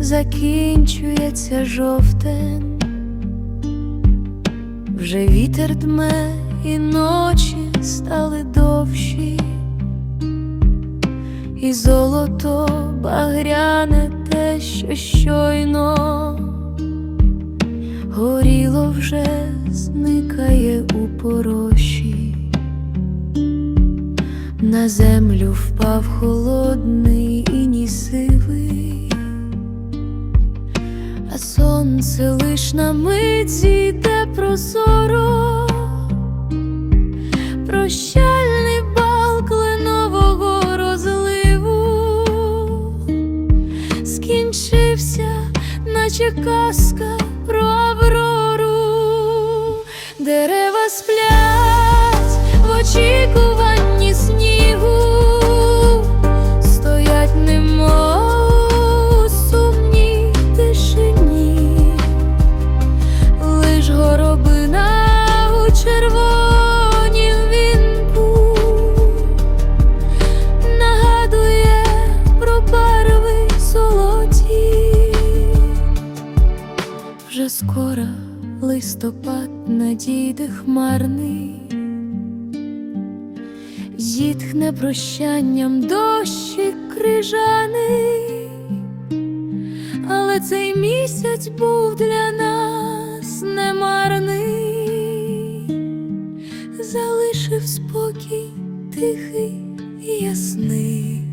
закінчується жовтень, вже вітер дме і ночі стали довші, і золото багряне те, що щойно горіло вже зникає у пороші. На землю впав холодний сонце лиш на мить зійде прозоро, прощальний бал кленового розливу. Скінчився, наче казка про Аврору, скоро листопад надійде хмарний, зітхне прощанням дощик крижаний, але цей місяць був для нас немарний, залишив спокій тихий і ясний.